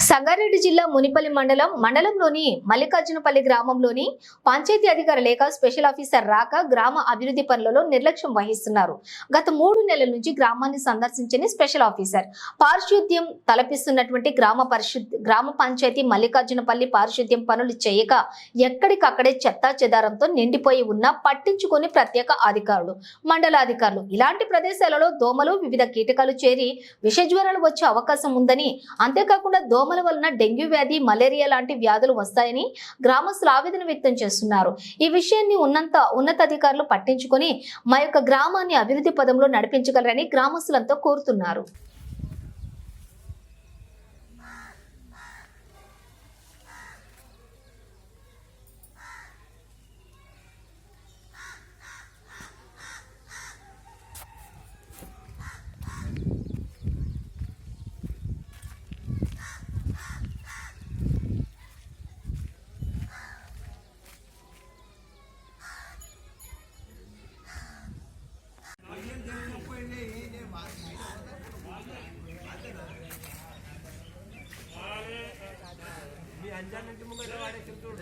సంగారెడ్డి జిల్లా మునిపల్లి మండలం మండలంలోని మల్లికార్జునపల్లి గ్రామంలోని పంచాయతీ అధికార లేక స్పెషల్ ఆఫీసర్ రాక గ్రామ అభివృద్ధి పనులలో నిర్లక్ష్యం వహిస్తున్నారు. గత మూడు నెలల నుంచి గ్రామాన్ని సందర్శించని స్పెషల్ ఆఫీసర్. పారిశుద్ధ్యం తలపిస్తున్నటువంటి గ్రామ పరిశుద్ధ గ్రామ పంచాయతీ మల్లికార్జునపల్లి పారిశుద్ధ్యం పనులు చేయక ఎక్కడికక్కడే చెత్తా చెదారంతో నిండిపోయి ఉన్నా పట్టించుకొని ప్రత్యేక అధికారులు మండలాధికారులు. ఇలాంటి ప్రదేశాలలో దోమలు వివిధ కీటకాలు చేరి విషజ్వరాలు వచ్చే అవకాశం ఉందని అంతేకాకుండా దోమల వలన డెంగ్యూ వ్యాధి మలేరియా లాంటి వ్యాధులు వస్తాయని గ్రామస్తులు ఆవేదన వ్యక్తం చేస్తున్నారు. ఈ విషయాన్ని ఉన్నంత ఉన్నతాధికారులు పట్టించుకొని మా యొక్క గ్రామాన్ని అభివృద్ధి పదంలో నడిపించగలరని గ్రామస్తులంతా కోరుతున్నారు. അഞ്ചാം മിനിറ്റ് മുമ്പ് ഒരുപാട് എത്തിയിട്ടുള്ളൂ